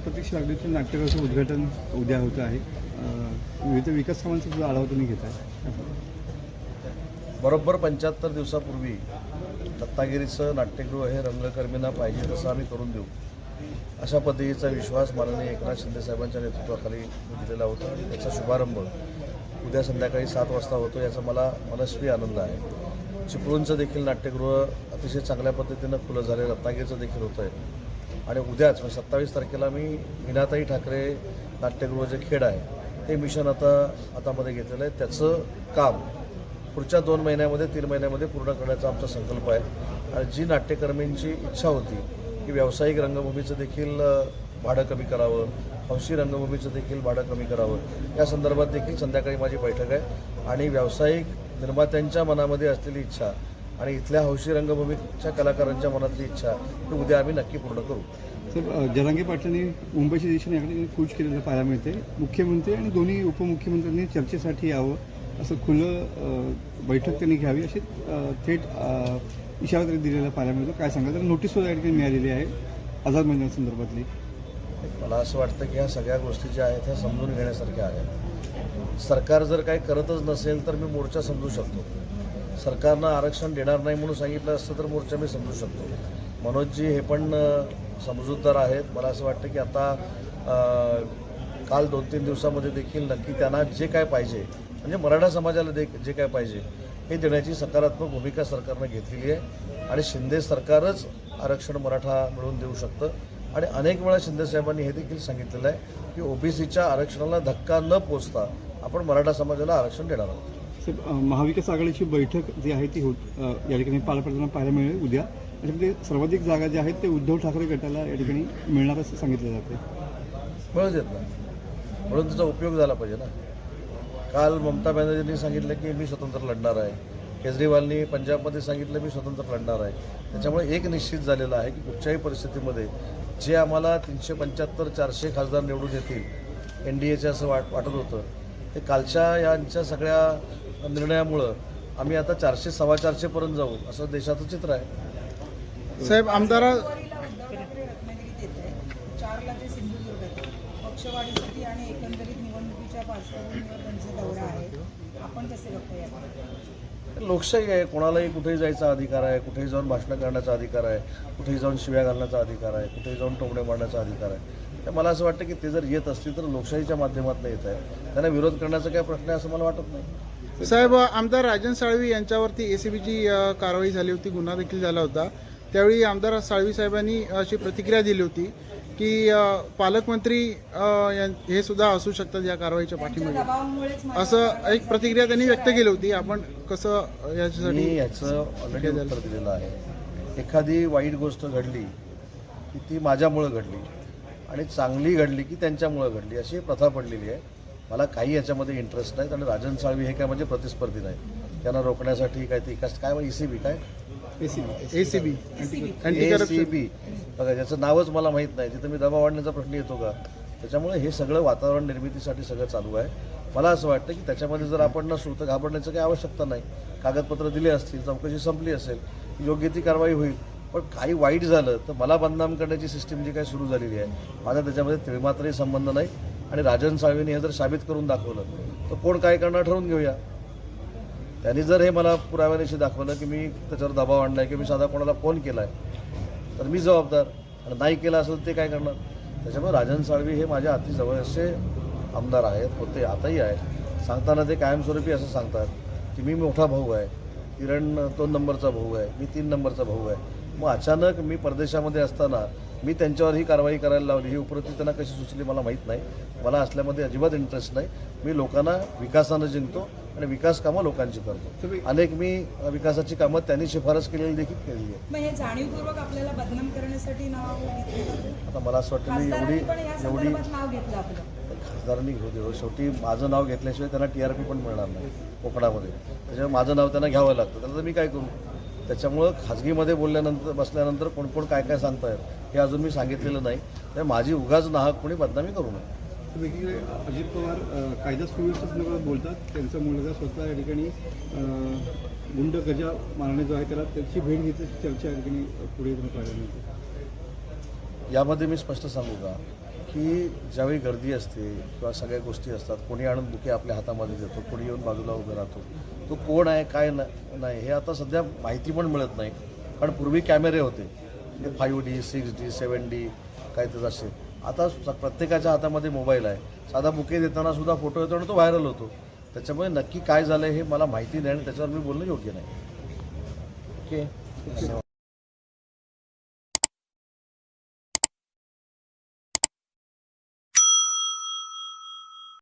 प्रतीक्षा लागलीचं नाट्यगृहाचं उद्घाटन उद्या होतं आहे. विविध विकास कामांचा सुद्धा आढावा तुम्ही घेत आहे बरोबर पंच्याहत्तर दिवसापूर्वी रत्नागिरीचं नाट्यगृह हे रंगकर्मींना पाहिजे तसं आम्ही करून देऊ. अशा पद्धतीचा विश्वास माननीय एकनाथ शिंदे साहेबांच्या नेतृत्वाखाली दिलेला होता. त्याचा शुभारंभ उद्या संध्याकाळी सात वाजता होतो याचा मला मनस्वी आनंद आहे. चिपळूणचं देखील नाट्यगृह अतिशय चांगल्या पद्धतीनं खुलं झालं रत्नागिरीचं देखील होतं आहे आणि उद्याच म्हणजे सत्तावीस तारखेला मी मीनाताई ठाकरे नाट्यगृह जे खेड आहे ते मिशन आता हातामध्ये घेतलेलं आहे. त्याचं काम पुढच्या दोन महिन्यामध्ये तीन महिन्यामध्ये पूर्ण करण्याचा आमचा संकल्प आहे. आणि जी नाट्यकर्मींची इच्छा होती की व्यावसायिक रंगभूमीचं देखील भाडं कमी करावं हौशी रंगभूमीचं देखील भाडं कमी करावं या संदर्भात देखील संध्याकाळी माझी बैठक आहे. आणि व्यावसायिक निर्मात्यांच्या मनामध्ये असलेली इच्छा आणि इथल्या हौशी रंगभूमीच्या कलाकारांच्या मनातली इच्छा ही उद्या आम्ही नक्की पूर्ण करू. तर अं, जरांगे पाटलांनी मुंबईच्या दिशेने याकडे कूच केलेलं पाहायला मिळते. मुख्यमंत्री आणि दोन्ही उपमुख्यमंत्र्यांनी चर्चेसाठी यावं असं खुलं बैठक त्यांनी घ्यावी अशी थेट इशारा तरी दिलेला पाहायला मिळतो. काय सांगा तर नोटीस सुद्धा या ठिकाणी मिळालेली आहे आझाद मैदानासंदर्भातली मला असं वाटतं की ह्या सगळ्या गोष्टी ज्या आहेत ह्या समजून घेण्यासारख्या आहेत. सरकार जर काही करतच नसेल तर मी मोर्चा समजू शकतो. सरकारनं आरक्षण देणार नाही म्हणून सांगितलं असतं तर मोर्चा मी समजू शकतो. मनोजजी हे पण समजूतदार आहेत. मला असं वाटतं की आता काल दोन तीन दिवसामध्ये देखील नक्की त्यांना जे काय पाहिजे म्हणजे मराठा समाजाला दे जे काय पाहिजे हे देण्याची सकारात्मक भूमिका सरकारनं घेतलेली आहे. आणि शिंदे सरकारच आरक्षण मराठा मिळवून देऊ शकतं. आणि अनेक वेळा शिंदे साहेबांनी हे देखील सांगितलेलं आहे की ओबीसीच्या आरक्षणाला धक्का न पोचता आपण मराठा समाजाला आरक्षण देणार आहोत. महाविकास आघाडीची बैठक जी आहे ती होत या ठिकाणी पार पडताना पाहायला मिळेल उद्या. त्याच्यामध्ये सर्वाधिक जागा ज्या आहेत ते उद्धव ठाकरे गटाला या ठिकाणी मिळणार असं सांगितलं जाते मिळत येत ना म्हणून त्याचा उपयोग झाला पाहिजे ना. काल ममता बॅनर्जींनी सांगितलं की मी स्वतंत्र लढणार आहे. केजरीवालनी पंजाबमध्ये सांगितलं मी स्वतंत्र लढणार आहे. त्याच्यामुळे एक निश्चित झालेलं आहे की कुठच्याही परिस्थितीमध्ये जे आम्हाला तीनशे पंच्याहत्तर चारशे खासदार निवडून येतील एन डी एचे असं वाट वाटत होतं ते कालच्या यांच्या सगळ्या निर्णयामुळं आम्ही आता चारशे सव्वा चारशेपर्यंत जाऊ असं देशाचं चित्र आहे साहेब आमदार. पक्षवाढीसाठी आणि एकंदरीत निवडणुकीच्या पार्श्वभूमीवर त्यांचे दौरा आहे आपण कसे लोकशाही आहे कोणालाही कुठेही जायचा अधिकार आहे कुठेही जाऊन भाषणं करण्याचा अधिकार आहे कुठेही जाऊन शिव्या घालण्याचा अधिकार आहे कुठेही जाऊन टोमणे मारण्याचा अधिकार आहे तर मला असं वाटतं की ते जर येत असतील तर लोकशाहीच्या माध्यमातून येत आहे त्यांना विरोध करण्याचा काही प्रश्न आहे असं मला वाटत नाही. साहेब आमदार राजन साळवी यांच्यावरती एसीबीची कारवाई झाली होती गुन्हा देखील झाला होता. त्यावेळी आमदार साळवी साहेबांनी अशी प्रतिक्रिया दिली होती की पालकमंत्री हे सुद्धा असू शकतात या कारवाईच्या मला असं एक प्रतिक्रिया त्यांनी व्यक्त केली होती. आपण कसं याच्यासाठी याचं ऑलरेडी उत्तर दिलेलं आहे. एखादी वाईट गोष्ट घडली की ती माझ्यामुळं घडली आणि चांगली घडली की त्यांच्यामुळं घडली. अशी प्रथा पडलेली आहे. मला काही याच्यामध्ये इंटरेस्ट नाही आणि राजन साळवी हे काय म्हणजे प्रतिस्पर्धी नाही त्यांना रोखण्यासाठी काय ते इकास काय ई सी बी काय? ACB ACB anti A C B बघा ज्याचं नावच मला माहीत नाही तिथं मी दबाव वाढण्याचा प्रश्न येतो का? त्याच्यामुळे हे सगळं वातावरण निर्मितीसाठी सगळं चालू आहे. मला असं वाटतं की त्याच्यामध्ये जर आपण नसू तर घाबरण्याचं काही आवश्यकता नाही कागदपत्र दिले असतील चौकशी संपली असेल योग्य ती कारवाई होईल. पण काही वाईट झालं तर मला बदनाम करण्याची सिस्टीम जी काही सुरू झालेली आहे माझा त्याच्यामध्ये त्रिमात्रही संबंध नाही आणि राजन साळवीने हे जर साबित करून दाखवलं तर कोण काय करणार ठरवून घेऊया. त्यांनी जर हे मला पुराव्यानिशी दाखवलं की मी त्याच्यावर दबाव आणलाय की मी साधा कोणाला फोन केलाय तर मी जबाबदार. आणि नाही केला असेल ते काय करणार? त्याच्यामुळे राजन साळवी हे माझ्या अति जवळचे आमदार आहेत होते आताही आहेत. सांगताना ते कायमस्वरूपी असं सांगतात की मी मोठा भाऊ आहे. किरण दोन नंबरचा भाऊ आहे मी तीन नंबरचा भाऊ आहे. मग अचानक मी परदेशामध्ये असताना मी त्यांच्यावर ही कारवाई करायला लावली. ही उपरती त्यांना कशी सुचली मला माहीत नाही. मला असल्यामध्ये अजिबात इंटरेस्ट नाही. मी लोकांना विकासानं जिंकतो आणि विकास कामं लोकांची करतो. अनेक मी विकासाची कामं त्यांनी शिफारस केलेली देखील केलेली आहे. जाणीवपूर्वक आपल्याला बदनाम करण्यासाठी नाव घेतलं? जातं. आता मला असं वाटतं मी एवढी एवढी खासदारांनी घेऊ दे हो. शेवटी माझं नाव घेतल्याशिवाय त्यांना टी आर पी पण मिळणार नाही कोकणामध्ये. त्याच्यामुळे माझं नाव त्यांना घ्यावं लागतं. त्याला तर मी काय करू? त्याच्यामुळं खाजगीमध्ये बोलल्यानंतर बसल्यानंतर कोण कोण काय काय सांगतायत हे अजून मी सांगितलेलं नाही. त्यामुळे माझी उगाच नाहक कोणी बदनामी करू नये. वेगवेगळे अजित पवार कायदा सुव्यवस्था संदर्भात बोलतात. त्यांचा मुलगा स्वतः या ठिकाणी गुंड गजा मारणे जो आहे त्याला त्याची भेट घेतल्याची चर्चा या ठिकाणी पुढे यामध्ये मी स्पष्ट सांगू का? की ज्यावेळी गर्दी असते किंवा सगळ्या गोष्टी असतात कोणी आणून बुके आपल्या हातामध्ये देतो कोणी येऊन बाजूला उभं राहतो तो कोण आहे काय न- नाही हे आता सध्या माहिती पण मिळत नाही. कारण पूर्वी कॅमेरे होते. Five D six D seven D काय तर असे. आता प्रत्येकाच्या हातामध्ये मोबाईल आहे. साधा बुके देताना सुद्धा फोटो येतो आणि तो व्हायरल होतो. त्याच्यामुळे नक्की काय झालं हे मला माहिती नाही आणि त्याच्यावर मी बोलणं योग्य नाही. ओके. धन्यवाद.